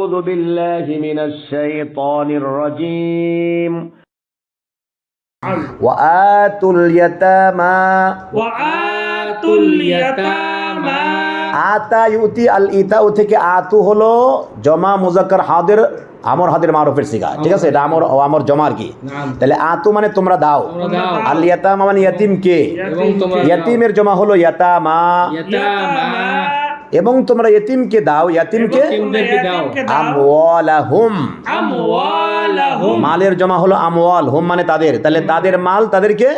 أعوذ بالله من الشيطان الرجيم وآتوا اليتامى وآتوا اليتامى আতা ইউতি আল ইতাউ থেকে আতু হলো জমা মুজাক্কার হাদের আমর হাদের মারুফের সিগা ঠিক আছে এটা আমর আমর জমা আর কি নাম তাহলে আতু মানে তোমরা দাও তোমরা দাও আল ইয়াতামা মানে ইয়াতিম কে এবং তোমরা দাও। ইয়াতিমের জমা হলো ইয়াতামা ইয়াতামা এবং তোমরা এতিমকে দাও দাও। আমওয়ালাহুম। আমওয়ালাহুম। মালের জমা হলো আমওয়াল হুম মানে তাদের। তাহলে তাদের মাল তাদেরকে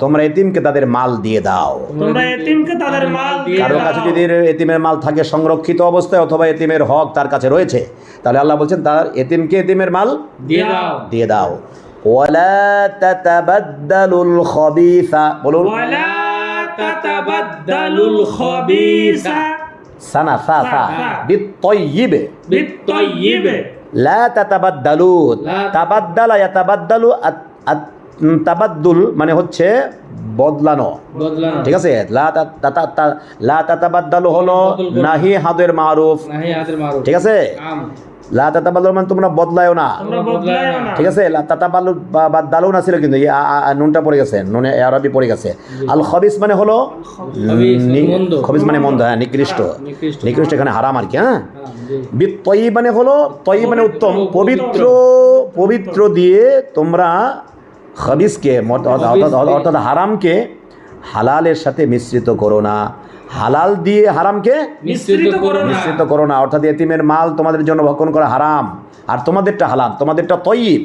তোমরা এতিমকে তাদের মাল দিয়ে দাও। এতিমকে তাদের মাল দিয়ে কারও কাছে যদি এতিমের মাল থাকে সংরক্ষিত অবস্থায় অথবা এতিমের হক তার কাছে রয়েছে তাহলে আল্লাহ বলছেন তার এতিমকে এতিমের মাল দিয়ে দাও। দিয়ে দাও। ওয়ালা তাতাবাদ্দালুল খবিসা। বলুন। ওয়ালা তাতাবাদ্দালুল খাবিসা। সানা সা লা তাতাবাদ্দালু। তাবাদ্দালা ইয়াতাবাদ্দালু তাবাদ্দুল মানে হচ্ছে বদলানো। ঠিক আছে? লা তা- তা- তা- তা- লা হলো নাহি হাদের মারুফ। ঠিক আছে? লা মানে তোমরা বদলায়ও না। ঠিক আছে? লা বা না ছিল কিন্তু নুনটা পড়ে গেছে নুনে আরবি পড়ে গেছে। আল খবিস মানে হলো খবিস, মানে মন্দ হ্যাঁ নিকৃষ্ট। নিকৃষ্ট। এখানে হারাম আর কি হ্যাঁ? আম, মানে হলো তয়ী মানে উত্তম। পবিত্র। পবিত্র দিয়ে তোমরা খবিসকে অর্থাৎ হারামকে হালালের সাথে মিশ্রিত করো না। হালাল দিয়ে হারামকে নিশ্চিত করো না। করো না। অর্থাৎ এতিমের মাল তোমাদের জন্য ভক্ষণ করা হারাম। আর তোমাদেরটা হালাল তোমাদেরটা তৈব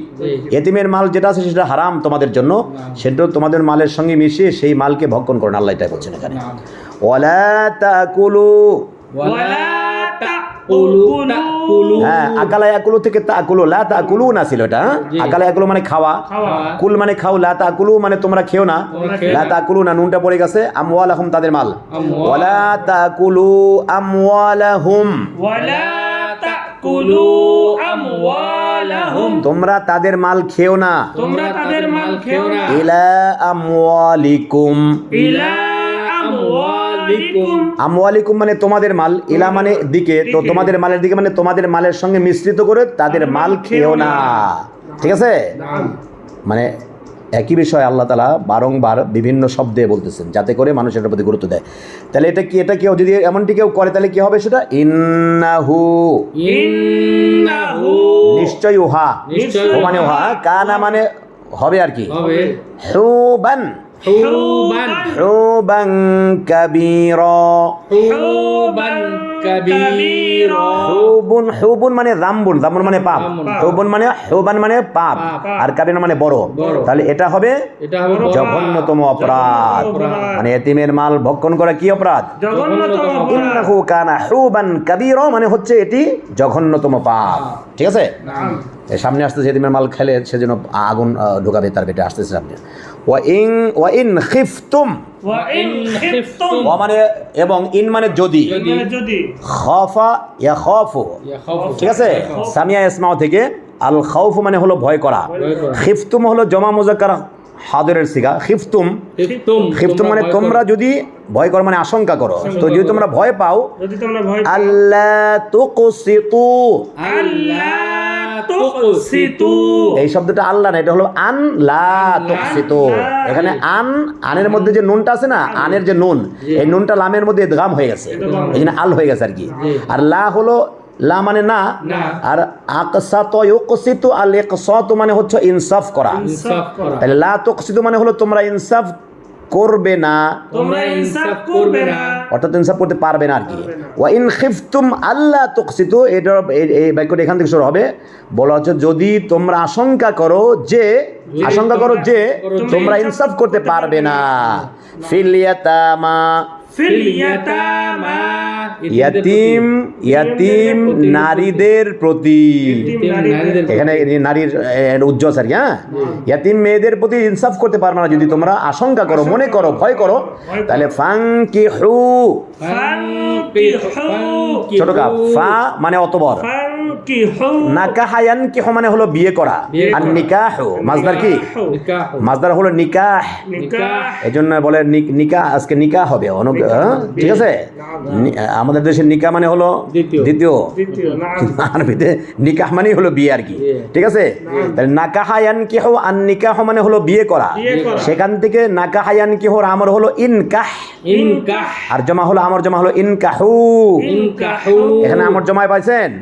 এতিমের মাল যেটা আছে সেটা হারাম তোমাদের জন্য। সেটা তোমাদের মালের সঙ্গে মিশিয়ে সেই মালকে ভক্ষণ করো না। আল্লাহ এটাই বলছেন এখানে। ওলা তাকুলু। তাকুলু হ্যাঁ আকালা থেকে তাকুলু লা তাকুলু না ছিল এটা হ্যাঁ? আকালা মানে খাওয়া। খাওয়া। কুল মানে খাও লা তাকুলু মানে তোমরা খেও না। লা তাকুলু না নুনটা পড়ে গেছে আমওয়ালাহুম তাদের মাল। ওয়ালা তাকুলু আমওয়ালাহুম। ওয়ালা তাকুলু আমওয়ালাহুম। তোমরা তাদের মাল খেও না। তোমরা তাদের মাল খেও না। ইলা আমওয়ালিকুম। ইলা আমওয়ালিকুম মানে তোমাদের মাল ইলা মানে দিকে তো তোমাদের মালের দিকে মানে তোমাদের মালের সঙ্গে মিশ্রিত করে তাদের মাল খেও না। ঠিক আছে? মানে একই বিষয় আল্লাহ তালা বারংবার বিভিন্ন শব্দে বলতেছেন যাতে করে মানুষ এটার প্রতি গুরুত্ব দেয়। তাহলে এটা কি এটা কেউ যদি এমনটি কেউ করে তাহলে কি হবে সেটা? ইন্নাহু। নিশ্চয় উহা। মানে উহা। কানা মানে হবে আর কি। হবে। হুবান হুবান হুবান কাবীরা হুবান কাবীরা হুবুন হুবুন মানে রামবুন রামবুন মানে পাপ। হুবুন মানে হুবান মানে পাপ। আর কাবির মানে বড়। তাহলে এটা হবে এটা হবে বড় জঘন্যতম অপরাধ। মানে এতিমের মাল ভক্ষণ করা কি অপরাধ? জঘন্যতম অপরাধ। ইন্নাহু কানা হুবান কাবীরা মানে হচ্ছে এটি জঘন্যতম পাপ। ঠিক আছে? সামনে আসতেছে এতিমের মাল খেলে সে সেজন্য আগুন ঢোকাবে তার পেটে আসতেছে সামনে। ওয়া ইন ওয়া ইন খিফতুম। ওয়া মানে এবং ইন মানে যদি। খাফা ইয়া খাউফু ঠিক আছে? সামিয়া ইসমাও থেকে আল খাউফ মানে হলো ভয় করা। খিফতুম হলো জমা মুজাক্কার হাদরের সিগা। খিফতুম। খিফতুম। মানে তোমরা যদি ভয় করো মানে আশঙ্কা করো। তো যদি তোমরা ভয় পাও যদি তোমরা ভয় আল্লাহ তুকসিতু। আল্লাহ এই শব্দটা আল্লাহ না এটা হলো আন লা তুকসিতু। এখানে আন আনের মধ্যে যে নুনটা আছে না আনের যে নুন এই নুনটা লামের মধ্যে ইদগাম হয়ে গেছে। এই জন্য আল হয়ে গেছে আর কি। আর লা হলো লা মানে না। আর আকসাত আল ইকসাতু মানে হচ্ছে ইনসাফ করা। ইনসাফ করা। তাহলে লা তুকসিতু মানে হলো তোমরা ইনসাফ করবে না। তোমরা ইনসাফ করবে না। অর্থাৎ ইনসাফ করতে পারবে না আর কি। ওয়া ইন খিফতুম আল্লাহ তকসিত এটা এই- বাক্যটা এখান থেকে শুরু হবে। বলা হচ্ছে যদি তোমরা আশঙ্কা করো যে আশঙ্কা করো যে তোমরা ইনসাফ করতে পারবে না। ফিলিয়াতামা ফিল ইয়াতামা। ইয়াতিম। নারীদের প্রতি এখানে নারীর উজ্জ্বল স্যার হ্যাঁ? ইয়াতিম মেয়েদের প্রতি ইনসাফ করতে পারবে না যদি তোমরা আশঙ্কা করো মনে করো ভয় করো তাহলে ফাংকি হু ফানকিহু। ছোট কাপ ফা মানে অতবর। ফানকিহু নাকাহায়ান কি মানে হলো বিয়ে করা? আর। নিকাহ। মাজদার কি? নিকাহ। মাজদার হলো নিকাহ। নিকাহ। এই জন্য বলে নি- নিকা আজকে নিকা হবে অনু- হ্যাঁ? ঠিক আছে? আমাদের দেশের নিকা মানে হলো দ্বিতীয়। আরবিতে নিকাহ মানে হলো বিয়ে আর কি। ঠিক আছে? তাহলে নাকাহায়ান কি হো আর নিকাহ মানে হলো বিয়ে করা। সেখান থেকে নাকাহায়ান কি হোর আমার হলো ইনকাহ। আর জমা হলো আমার জমা হলো ইনকাহু। এখানে আমার জমায় পাইছেন?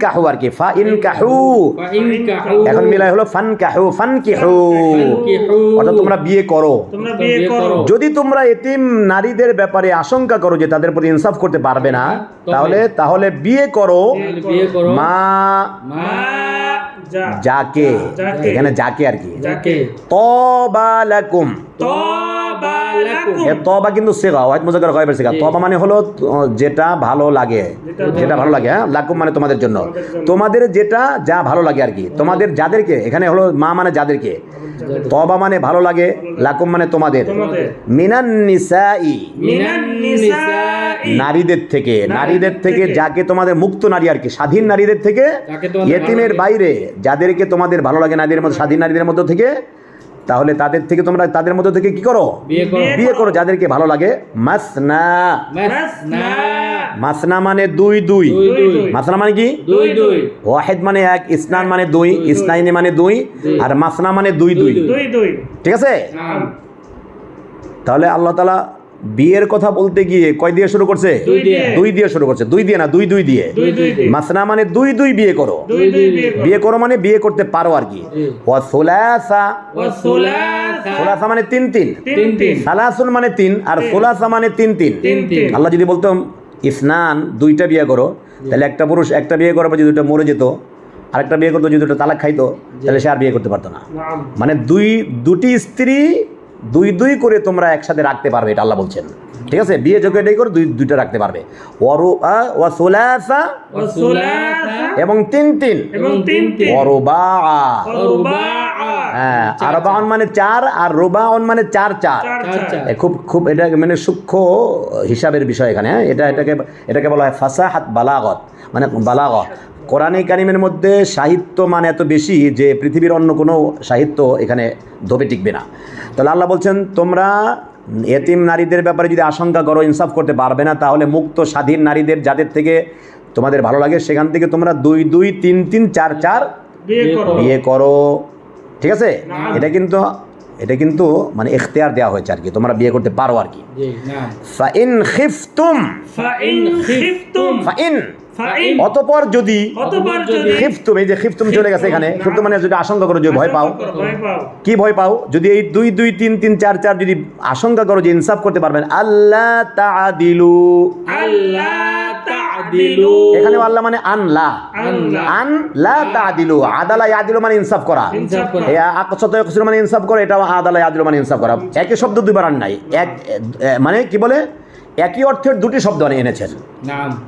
ইনকাহু আর কি ফা ইনকাহু ওয়া এখন মিলাই হলো ফানকাহু ফানকিহু। ফানকিহু। অর্থাৎ তোমরা বিয়ে করো। তোমরা বিয়ে করো। যদি তোমরা এতিম নারীদের ব্যাপারে আশঙ্কা করো যে তাদের প্রতি ইনসাফ করতে পারবে না তাহলে তাহলে বিয়ে করো। তাহলে বিয়ে করো। মা যাকে। এখানে যাকে আর কি? যাকে। তবা লাকুম। তবা কিন্তু সেগা ওয়াহিদ মুজাক্কার গায়বের সেগা। তবা মানে হলো যেটা ভালো লাগে। যেটা ভালো লাগে। হ্যাঁ? লাকুম মানে তোমাদের জন্য। তোমাদের যেটা যা ভালো লাগে আর কি। তোমাদের যাদেরকে এখানে হলো মা মানে যাদেরকে। তবা মানে ভালো লাগে লাকুম মানে তোমাদের। মিনান নিসাই। নারীদের থেকে। নারীদের থেকে। যাকে তোমাদের মুক্ত নারী আর কি স্বাধীন নারীদের থেকে ইয়েতিমের বাইরে যাদেরকে তোমাদের ভালো লাগে নারীদের মধ্যে স্বাধীন নারীদের মধ্য থেকে তাহলে তাদের থেকে তোমরা তাদের মধ্যে থেকে কি করো? বিয়ে করো। যাদেরকে ভালো লাগে। মাসনা। মাসনা। মাসনা মানে দুই দুই। মাসনা মানে কি? দুই দুই। ওয়াহেদ মানে এক ইসনান মানে দুই। ইসনাইনি মানে দুই। আর মাসনা মানে দুই দুই। দুই, দুই। দুই ঠিক আছে? তাহলে আল্লাহ তালা বিয়ের কথা বলতে গিয়ে কয় দিয়ে শুরু করছে? দুই দিয়ে। শুরু করছে। দুই দিয়ে না দুই দুই দিয়ে। দুই দুই দিয়ে। মাসনা মানে দুই দুই বিয়ে করো। দুই দুই বিয়ে করো। মানে বিয়ে করতে পারো আর কি। সুলাসা। মানে তিন তিন। তিন তিন। সালাসুন মানে তিন আর সুলাসা মানে তিন তিন। তিন তিন। আল্লাহ যদি বলতো ইসনান দুইটা বিয়ে করো তাহলে একটা পুরুষ একটা বিয়ে করার পর যদি দুটো মরে যেত আরেকটা বিয়ে করতো যদি দুটো তালাক খাইতো তাহলে সে আর বিয়ে করতে পারতো না। মানে দুই দুটি স্ত্রী দুই দুই করে তোমরা একসাথে রাখতে পারবে এটা আল্লাহ বলছেন। ঠিক আছে? বিয়ে যোগ্য এটাই করে দুই দুইটা রাখতে পারবে। ওয়ারু ওয়া সুলাসা এবং তিন তিন। এবং তিন তিন। ওয়ারুবা হ্যাঁ আরবাউন মানে চার আর রুবাউন মানে চার চার। খুব খুব এটা মানে সূক্ষ্ম হিসাবের বিষয় এখানে হ্যাঁ? এটা এটাকে এটাকে বলা হয় ফাসাহাত বালাগত মানে বালাগত। কোরআনে কারিমের মধ্যে সাহিত্য মানে এত বেশি যে পৃথিবীর অন্য কোনো সাহিত্য এখানে ধোপে টিকবে না। তাহলে আল্লাহ বলছেন তোমরা এতিম নারীদের ব্যাপারে যদি আশঙ্কা করো ইনসাফ করতে পারবে না তাহলে মুক্ত স্বাধীন নারীদের যাদের থেকে তোমাদের ভালো লাগে সেখান থেকে তোমরা দুই দুই তিন তিন চার চার বিয়ে করো। ঠিক আছে? এটা কিন্তু এটা কিন্তু মানে এখতিয়ার দেওয়া হয়েছে আর কি তোমরা বিয়ে করতে পারো আর কি। জি নাম ফাইন খিফতুম ফাইন খিফতুম। ফাইন ফাইন অতপর যদি খিফতুম এই যে খিফতুম চলে গেছে এখানে খিফতুম মানে যদি আশঙ্কা করো যে ভয় পাও। কি ভয় পাও? যদি এই দুই দুই তিন তিন চার চার যদি আশঙ্কা করো যে ইনসাফ করতে পারবেন আল্লাহ তাআদিলু। আল্লাহ তা'দিলু এখানে আল্লাহ মানে আনলা। আল্লাহ আন লা তাআদিলু। আদালা ইয়াদিলু মানে ইনসাফ করা। ইনসাফ এই আকসত ইয়াকসির মানে ইনসাফ করে এটাও আদালা ইয়াদিলু মানে ইনসাফ করা। একই শব্দ দুইবার আর নাই। এক মানে কি বলে? একই অর্থের দুটি শব্দ এনেছেন।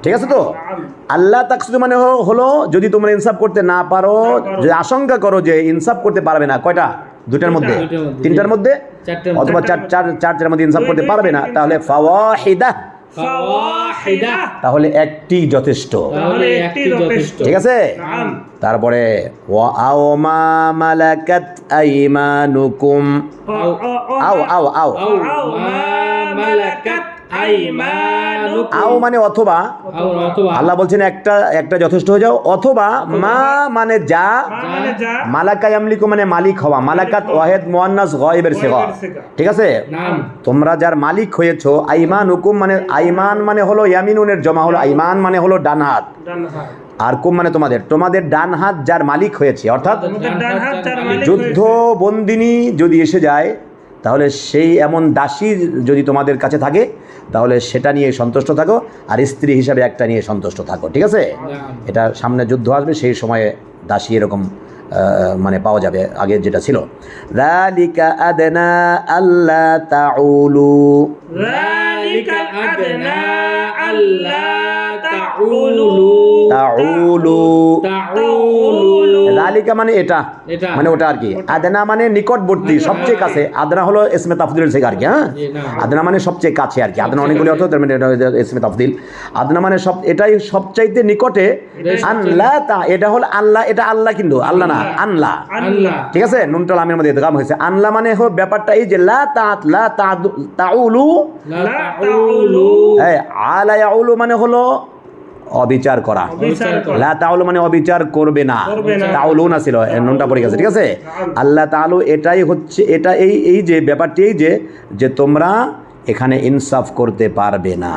ঠিক আছে তো? আল্লাহ তাকসুদ মানে হলো যদি তোমরা ইনসাফ করতে না পারো যদি আশঙ্কা করো যে ইনসাফ করতে পারবে না কয়টা? দুইটার মধ্যে। তিনটার মধ্যে? অথবা চার চার চার চারের মধ্যে ইনসাফ করতে পারবে না তাহলে ফাওয়াহিদা। তাহলে একটি যথেষ্ট। তাহলে একটি যথেষ্ট। ঠিক আছে? তারপরে ওয়া আও মা মালাকাত আইমানুকুম। আও আও আও মালাকাত আও মানে অথবা। আল্লাহ বলছেন একটা একটা যথেষ্ট হয়ে যাও। অথবা মা মানে যা মা মানে মালাকা ইয়ামলিকু মানে মালিক হওয়া। মালাকাত ওয়াহেদ মুয়ান্নাস গায়বের সেবা ঠিক আছে? তোমরা যার মালিক হয়েছো আইমান হুকুম মানে আইমান মানে হলো ইয়ামিনুনের জমা হলো আইমান মানে হলো ডান হাত। আর কুম মানে তোমাদের। তোমাদের ডান হাত যার মালিক হয়েছে অর্থাৎ যুদ্ধ বন্দিনী যদি এসে যায় তাহলে সেই এমন দাসী যদি তোমাদের কাছে থাকে তাহলে সেটা নিয়ে সন্তুষ্ট থাকো আর স্ত্রী হিসাবে একটা নিয়ে সন্তুষ্ট থাকো ঠিক আছে? এটা সামনে যুদ্ধ আসবে সেই সময়ে দাসী এরকম মানে পাওয়া যাবে আগে যেটা ছিল। রালিকা আদেনা আল্লাহ তাউলু যালিকা আদনা আল্লাহ জালিকা মানে এটা। মানে ওটা আর কি। আদনা মানে নিকটবর্তী সবচেয়ে কাছে। আদনা হলো এসমে তাফদিল থেকে আর কি হ্যাঁ? আদনা মানে সবচেয়ে কাছে আর কি। আদনা অনেকগুলি অর্থ মানে এসমে তাফদিল। আদনা মানে সব এটাই সবচাইতে নিকটে আল্লাহ তা এটা হলো আল্লাহ এটা আল্লাহ কিন্তু আল্লাহ না আল্লাহ ঠিক আছে? নুনটা লামের মধ্যে কাম হয়েছে। আনলা মানে হো ব্যাপারটা এই যে লা তাত লা তাউলু। লা তাউলু। এই আলা ইয়াউলু মানে হলো অবিচার করা। আল্লাহ তাহলে লা তাহলে মানে অবিচার করবে না। তাহলেও না। ছিল নোনটা নুনটা পড়ে গেছে ঠিক আছে? আল্লাহ তাহলে এটাই হচ্ছে এটা এই এই যে ব্যাপারটি এই যে যে তোমরা এখানে ইনসাফ করতে পারবে না।